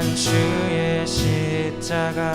구원한 주의 십자가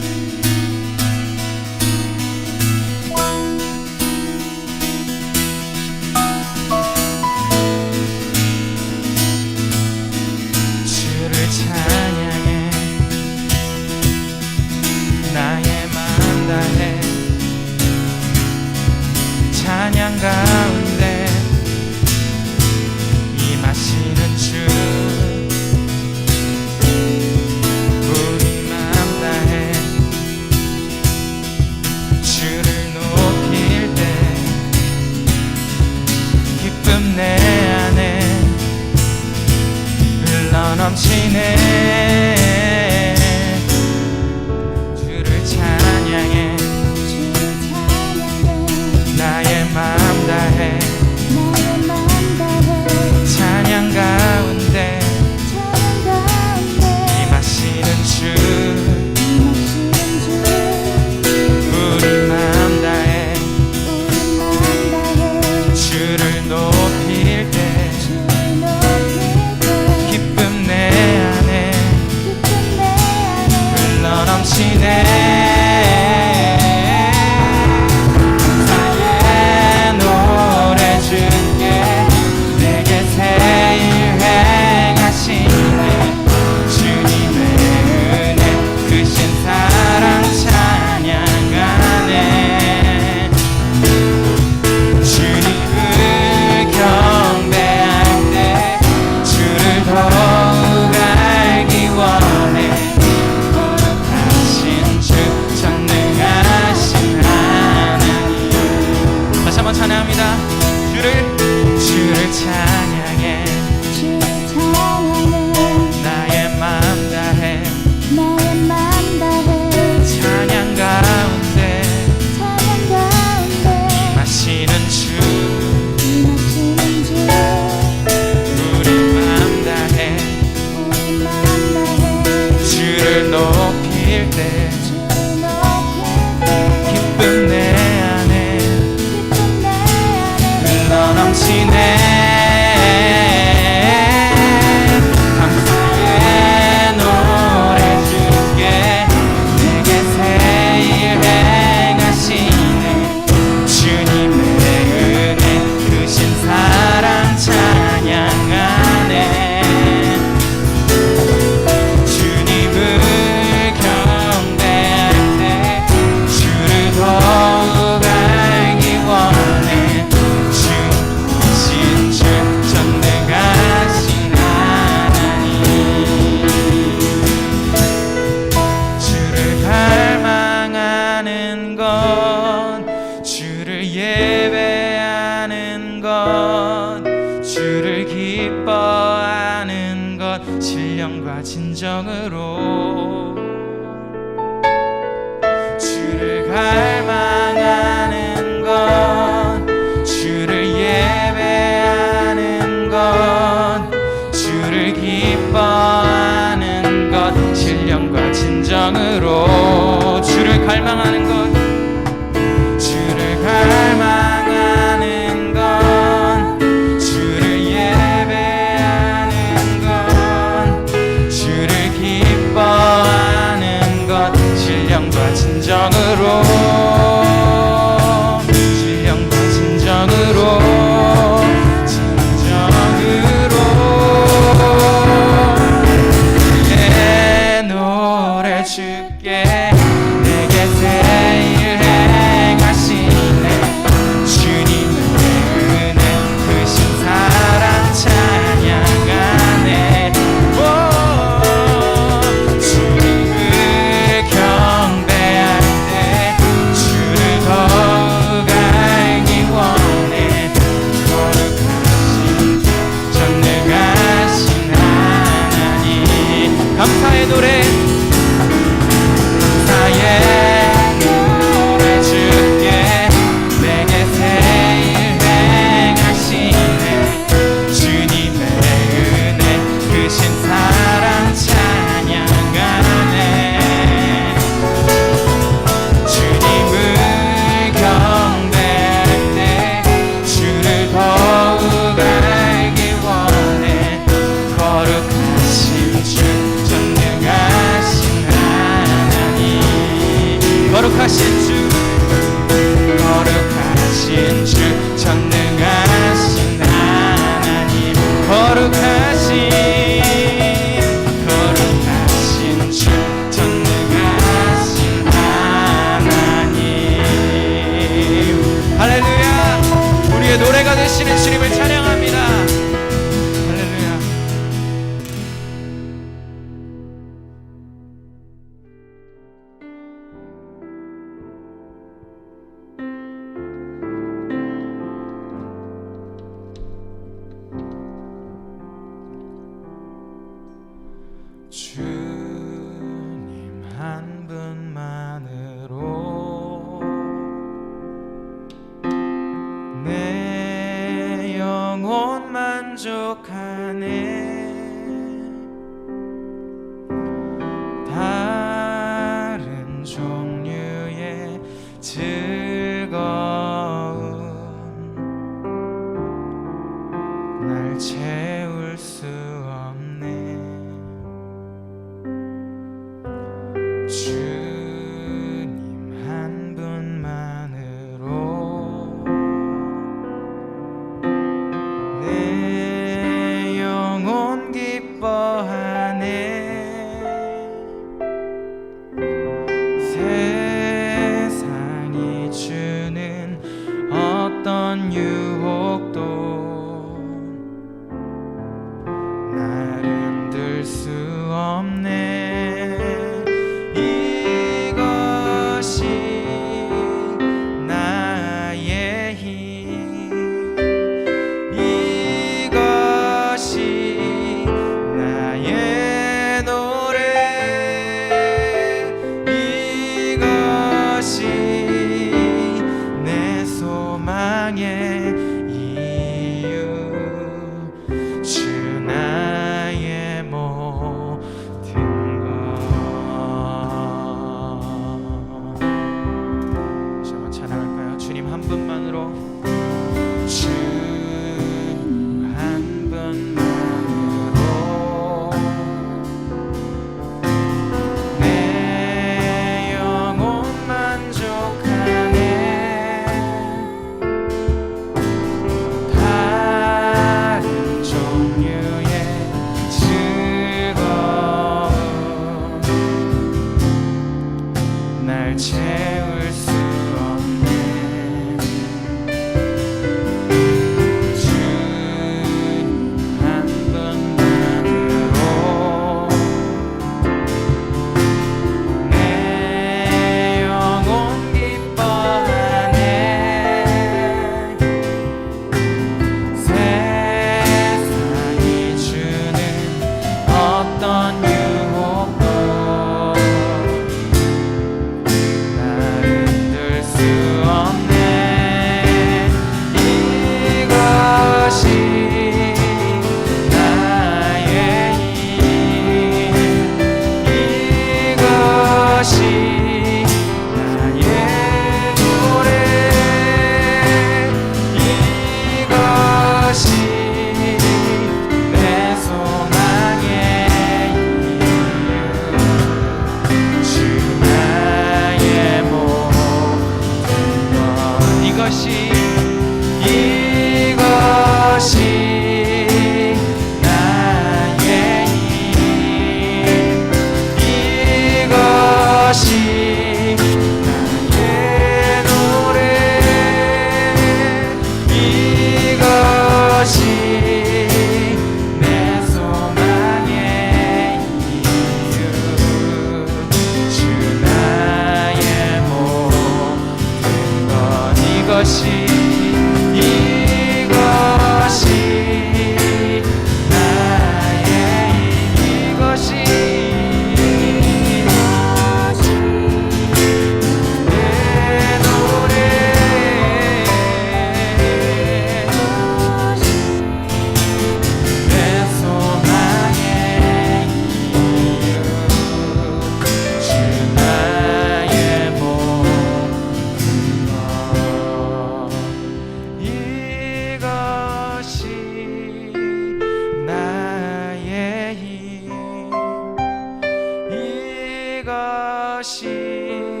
이것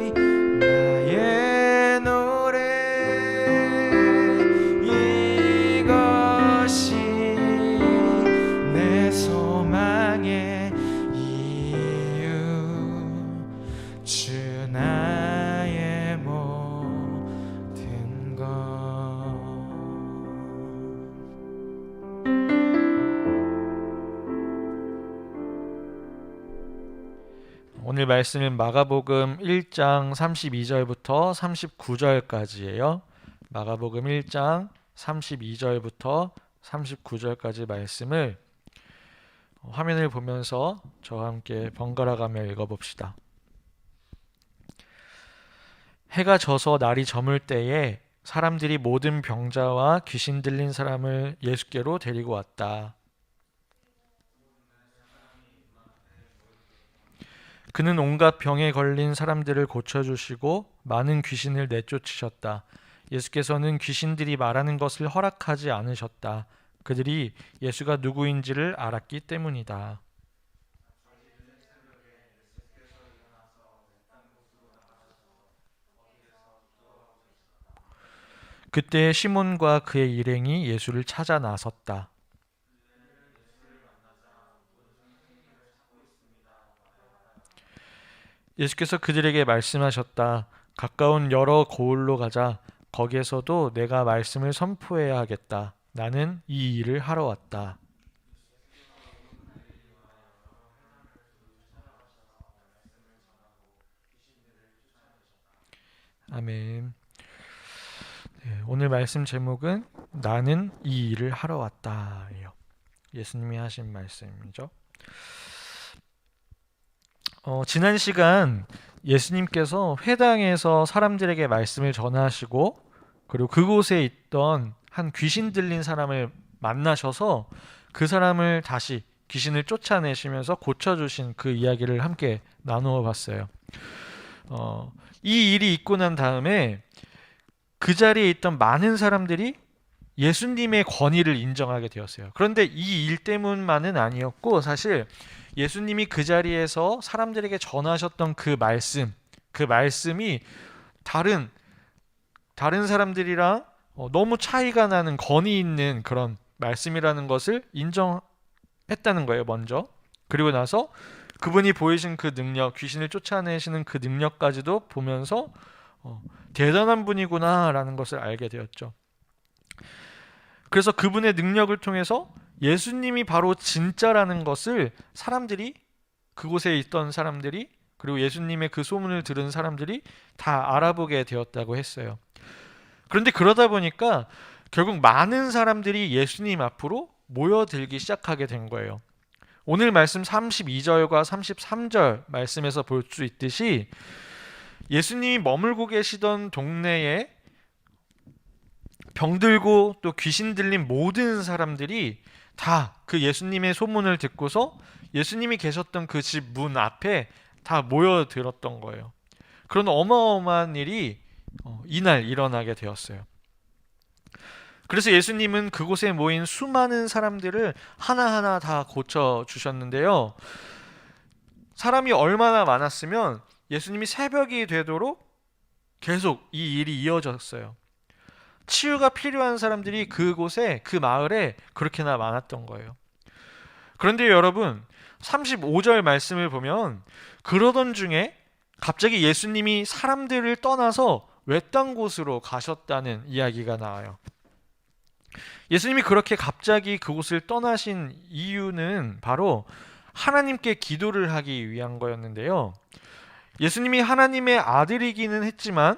말씀은 마가복음 1장 32절부터 39절까지예요. 마가복음 1장 32절부터 39절까지 말씀을 화면을 보면서 저와 함께 번갈아 가며 읽어 봅시다. 해가 져서 날이 저물 때에 사람들이 모든 병자와 귀신 들린 사람을 예수께로 데리고 왔다. 그는 온갖 병에 걸린 사람들을 고쳐주시고 많은 귀신을 내쫓으셨다. 예수께서는 귀신들이 말하는 것을 허락하지 않으셨다. 그들이 예수가 누구인지를 알았기 때문이다. 그때 시몬과 그의 일행이 예수를 찾아 나섰다. 예수께서 그들에게 말씀하셨다. 가까운 여러 고을로 가자. 거기에서도 내가 말씀을 선포해야 하겠다. 나는 이 일을 하러 왔다. 아멘. 네, 오늘 말씀 제목은 나는 이 일을 하러 왔다예요. 예수님이 하신 말씀이죠. 어, 지난 시간 예수님께서 회당에서 사람들에게 말씀을 전하시고 그리고 그곳에 있던 한 귀신 들린 사람을 만나셔서 그 사람을 다시 귀신을 쫓아내시면서 고쳐주신 그 이야기를 함께 나누어 봤어요. 어, 이 일이 있고 난 다음에 그 자리에 있던 많은 사람들이 예수님의 권위를 인정하게 되었어요. 그런데 이 일 때문만은 아니었고 사실 예수님이 그 자리에서 사람들에게 전하셨던 그 말씀, 그 말씀이 다른 다른 사람들이랑 어, 너무 차이가 나는 권위 있는 그런 말씀이라는 것을 인정했다는 거예요, 먼저. 그리고 나서 그분이 보이신 그 능력, 귀신을 쫓아내시는 그 능력까지도 보면서 어, 대단한 분이구나라는 것을 알게 되었죠. 그래서 그분의 능력을 통해서 예수님이 바로 진짜라는 것을 사람들이 그곳에 있던 사람들이 그리고 예수님의 그 소문을 들은 사람들이 다 알아보게 되었다고 했어요. 그런데 그러다 보니까 결국 많은 사람들이 예수님 앞으로 모여들기 시작하게 된 거예요. 오늘 말씀 32절과 33절 말씀에서 볼 수 있듯이 예수님이 머물고 계시던 동네에 병들고 또 귀신 들린 모든 사람들이 다 그 예수님의 소문을 듣고서 예수님이 계셨던 그 집 문 앞에 다 모여들었던 거예요. 그런 어마어마한 일이 어, 이날 일어나게 되었어요. 그래서 예수님은 그곳에 모인 수많은 사람들을 하나하나 다 고쳐 주셨는데요. 사람이 얼마나 많았으면 예수님이 새벽이 되도록 계속 이 일이 이어졌어요. 치유가 필요한 사람들이 그곳에 그 마을에 그렇게나 많았던 거예요. 그런데 여러분 35절 말씀을 보면 그러던 중에 갑자기 예수님이 사람들을 떠나서 외딴 곳으로 가셨다는 이야기가 나와요. 예수님이 그렇게 갑자기 그곳을 떠나신 이유는 바로 하나님께 기도를 하기 위한 거였는데요. 예수님이 하나님의 아들이기는 했지만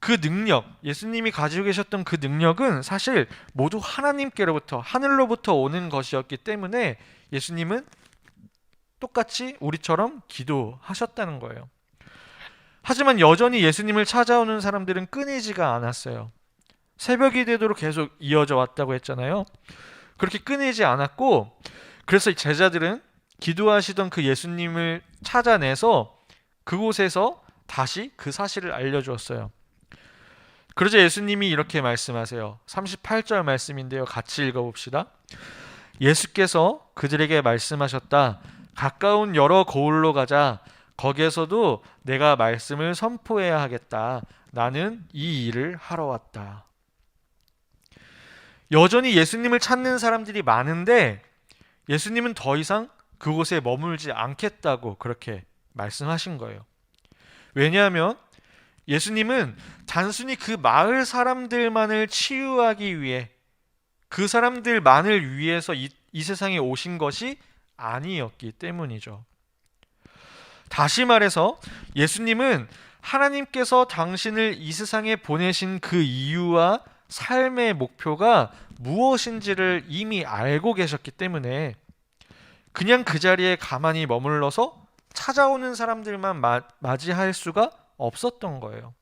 그 능력, 예수님이 가지고 계셨던 그 능력은 사실 모두 하나님께로부터 하늘로부터 오는 것이었기 때문에 예수님은 똑같이 우리처럼 기도하셨다는 거예요. 하지만 여전히 예수님을 찾아오는 사람들은 끊이지가 않았어요. 새벽이 되도록 계속 이어져 왔다고 했잖아요. 그렇게 끊이지 않았고 그래서 제자들은 기도하시던 그 예수님을 찾아내서 그곳에서 다시 그 사실을 알려주었어요. 그러자 예수님이 이렇게 말씀하세요. 38절 말씀인데요. 같이 읽어봅시다. 예수께서 그들에게 말씀하셨다. 가까운 여러 거울로 가자. 거기에서도 내가 말씀을 선포해야 하겠다. 나는 이 일을 하러 왔다. 여전히 예수님을 찾는 사람들이 많은데 예수님은 더 이상 그곳에 머물지 않겠다고 그렇게 말씀하신 거예요. 왜냐하면 예수님은 단순히 그 마을 사람들만을 치유하기 위해 그 사람들만을 위해서 이, 이 세상에 오신 것이 아니었기 때문이죠. 다시 말해서 예수님은 하나님께서 당신을 이 세상에 보내신 그 이유와 삶의 목표가 무엇인지를 이미 알고 계셨기 때문에 그냥 그 자리에 가만히 머물러서 찾아오는 사람들만 마, 맞이할 수가 없었던 거예요.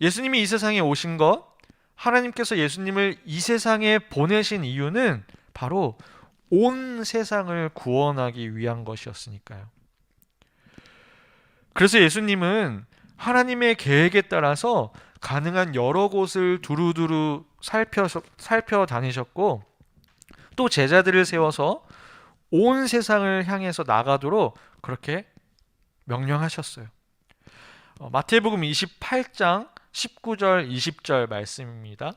예수님이 이 세상에 오신 것, 하나님께서 예수님을 이 세상에 보내신 이유는 바로 온 세상을 구원하기 위한 것이었으니까요. 그래서 예수님은 하나님의 계획에 따라서 가능한 여러 곳을 두루두루 살펴 살펴 다니셨고 또 제자들을 세워서 온 세상을 향해서 나가도록 그렇게 명령하셨어요. 어, 마태복음 28장 19절, 20절 말씀입니다.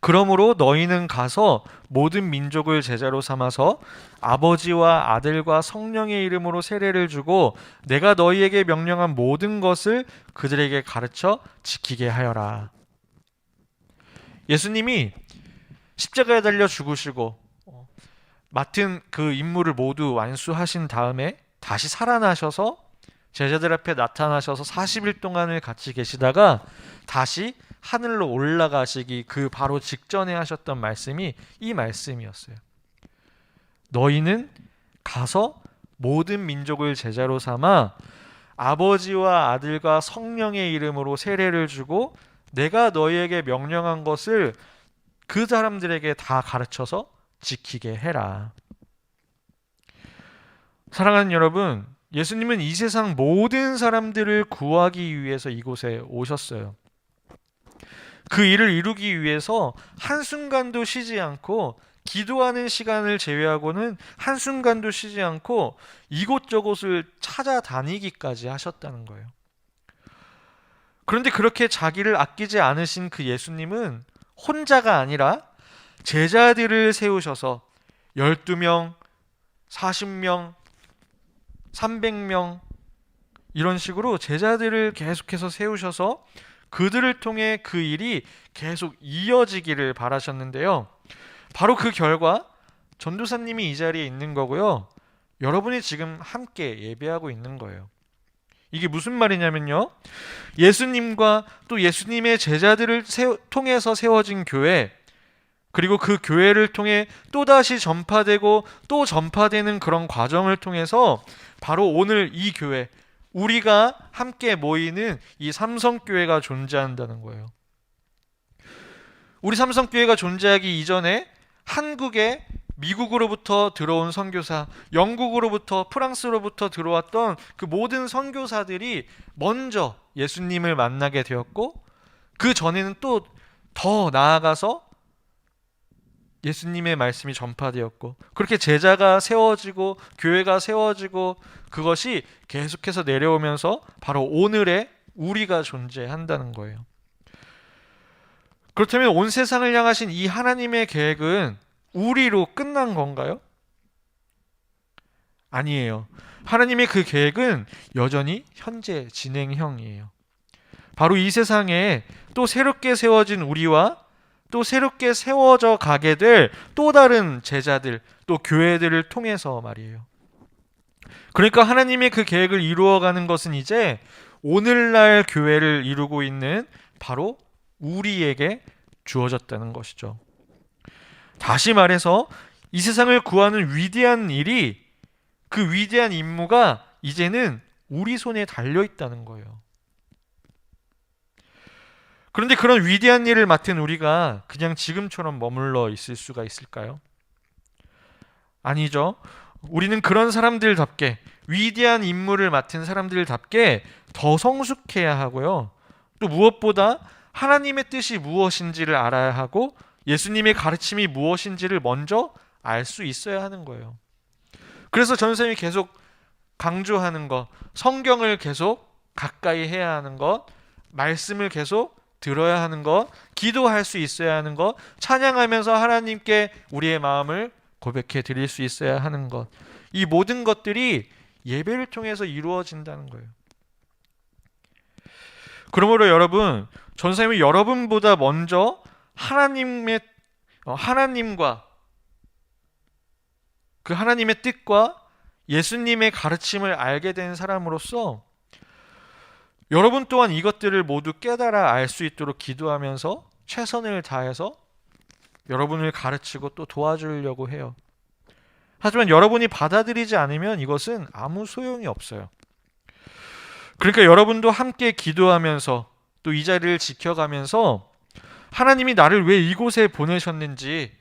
그러므로 너희는 가서 모든 민족을 제자로 삼아서 아버지와 아들과 성령의 이름으로 세례를 주고 내가 너희에게 명령한 모든 것을 그들에게 가르쳐 지키게 하여라. 예수님이 십자가에 달려 죽으시고 어, 맡은 그 임무를 모두 완수하신 다음에 다시 살아나셔서 제자들 앞에 나타나셔서 40일 동안을 같이 계시다가 다시 하늘로 올라가시기 그 바로 직전에 하셨던 말씀이 이 말씀이었어요. 너희는 가서 모든 민족을 제자로 삼아 아버지와 아들과 성령의 이름으로 세례를 주고 내가 너희에게 명령한 것을 그 사람들에게 다 가르쳐서 지키게 해라. 사랑하는 여러분, 예수님은 이 세상 모든 사람들을 구하기 위해서 이곳에 오셨어요. 그 일을 이루기 위해서 한순간도 쉬지 않고 기도하는 시간을 제외하고는 한순간도 쉬지 않고 이곳저곳을 찾아다니기까지 하셨다는 거예요. 그런데 그렇게 자기를 아끼지 않으신 그 예수님은 혼자가 아니라 제자들을 세우셔서 12명, 40명, 300명 이런 식으로 제자들을 계속해서 세우셔서 그들을 통해 그 일이 계속 이어지기를 바라셨는데요. 바로 그 결과 전도사님이 이 자리에 있는 거고요. 여러분이 지금 함께 예배하고 있는 거예요. 이게 무슨 말이냐면요. 예수님과 또 예수님의 제자들을 세워- 통해서 세워진 교회, 그리고 그 교회를 통해 또다시 전파되고 또 전파되는 그런 과정을 통해서 바로 오늘 이 교회, 우리가 함께 모이는 이 삼성교회가 존재한다는 거예요. 우리 삼성교회가 존재하기 이전에 한국에 미국으로부터 들어온 선교사, 영국으로부터 프랑스로부터 들어왔던 그 모든 선교사들이 먼저 예수님을 만나게 되었고 그 전에는 또 더 나아가서 예수님의 말씀이 전파되었고 그렇게 제자가 세워지고 교회가 세워지고 그것이 계속해서 내려오면서 바로 오늘의 우리가 존재한다는 거예요. 그렇다면 온 세상을 향하신 이 하나님의 계획은 우리로 끝난 건가요? 아니에요. 하나님의 그 계획은 여전히 현재 진행형이에요. 바로 이 세상에 또 새롭게 세워진 우리와 또 새롭게 세워져 가게 될 또 다른 제자들, 또 교회들을 통해서 말이에요. 그러니까 하나님의 그 계획을 이루어가는 것은 이제 오늘날 교회를 이루고 있는 바로 우리에게 주어졌다는 것이죠. 다시 말해서 이 세상을 구하는 위대한 일이 그 위대한 임무가 이제는 우리 손에 달려 있다는 거예요. 그런데 그런 위대한 일을 맡은 우리가 그냥 지금처럼 머물러 있을 수가 있을까요? 아니죠. 우리는 그런 사람들답게 위대한 임무를 맡은 사람들답게 더 성숙해야 하고요. 또 무엇보다 하나님의 뜻이 무엇인지를 알아야 하고 예수님의 가르침이 무엇인지를 먼저 알 수 있어야 하는 거예요. 그래서 전선생님이 계속 강조하는 것, 성경을 계속 가까이 해야 하는 것, 말씀을 계속 들어야 하는 것, 기도할 수 있어야 하는 것, 찬양하면서 하나님께 우리의 마음을 고백해 드릴 수 있어야 하는 것. 이 모든 것들이 예배를 통해서 이루어진다는 거예요. 그러므로 여러분, 전사님이 여러분보다 먼저 하나님의 어, 하나님과 그 하나님의 뜻과 예수님의 가르침을 알게 된 사람으로서 여러분 또한 이것들을 모두 깨달아 알 수 있도록 기도하면서 최선을 다해서 여러분을 가르치고 또 도와주려고 해요. 하지만 여러분이 받아들이지 않으면 이것은 아무 소용이 없어요. 그러니까 여러분도 함께 기도하면서 또 이 자리를 지켜가면서 하나님이 나를 왜 이곳에 보내셨는지,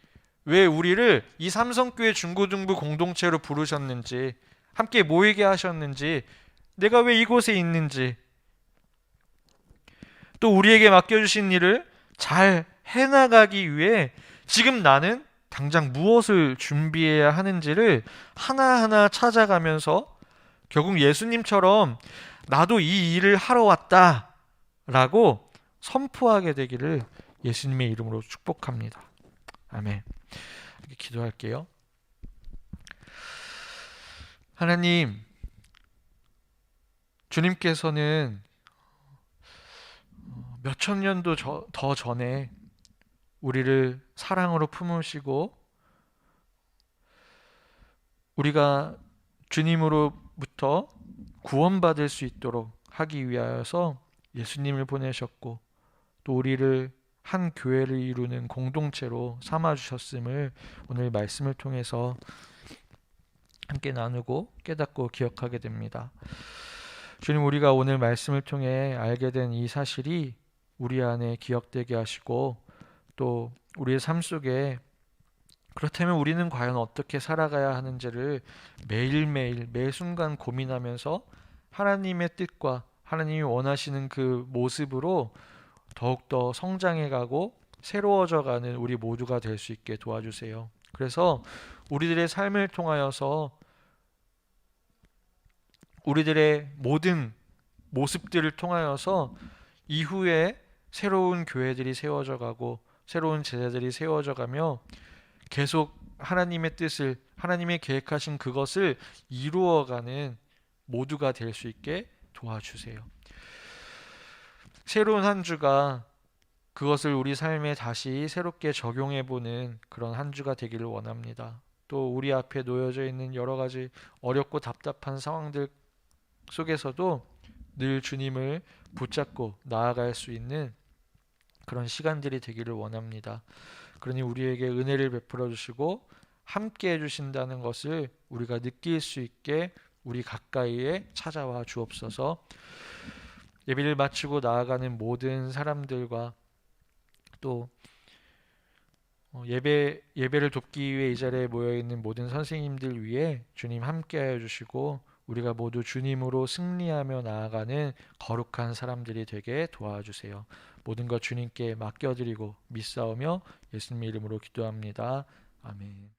왜 우리를 이 삼성교회 중고등부 공동체로 부르셨는지, 함께 모이게 하셨는지, 내가 왜 이곳에 있는지, 또 우리에게 맡겨주신 일을 잘 해나가기 위해 지금 나는 당장 무엇을 준비해야 하는지를 하나하나 찾아가면서 결국 예수님처럼 나도 이 일을 하러 왔다 라고 선포하게 되기를 예수님의 이름으로 축복합니다. 아멘. 이렇게 기도할게요. 하나님, 주님께서는 몇천 년도 저- 더 전에 우리를 사랑으로 품으시고 우리가 주님으로부터 구원받을 수 있도록 하기 위하여서 예수님을 보내셨고 또 우리를 한 교회를 이루는 공동체로 삼아 주셨음을 오늘 말씀을 통해서 함께 나누고 깨닫고 기억하게 됩니다. 주님 우리가 오늘 말씀을 통해 알게 된 이 사실이 우리 안에 기억되게 하시고 또 우리의 삶 속에 그렇다면 우리는 과연 어떻게 살아가야 하는지를 매일매일 매 순간 고민하면서 하나님의 뜻과 하나님이 원하시는 그 모습으로 더욱더 성장해 가고 새로워져 가는 우리 모두가 될 수 있게 도와주세요. 그래서 우리들의 삶을 통하여서 우리들의 모든 모습들을 통하여서 이후에 새로운 교회들이 세워져 가고 새로운 제자들이 세워져 가며 계속 하나님의 뜻을 하나님의 계획하신 그것을 이루어 가는 모두가 될 수 있게 도와주세요. 새로운 한 주가 그것을 우리 삶에 다시 새롭게 적용해 보는 그런 한 주가 되기를 원합니다. 또 우리 앞에 놓여져 있는 여러 가지 어렵고 답답한 상황들 속에서도 늘 주님을 붙잡고 나아갈 수 있는 그런 시간들이 되기를 원합니다. 그러니 우리에게 은혜를 베풀어 주시고 함께 해 주신다는 것을 우리가 느낄 수 있게 우리 가까이에 찾아와 주옵소서. 예배를 마치고 나아가는 모든 사람들과 또 어, 예배 예배를 돕기 위해 이 자리에 모여 있는 모든 선생님들 위해 주님 함께하여 주시고 우리가 모두 주님으로 승리하며 나아가는 거룩한 사람들이 되게 도와주세요. 모든 것 주님께 맡겨드리고 믿사오며 예수님 이름으로 기도합니다. 아멘.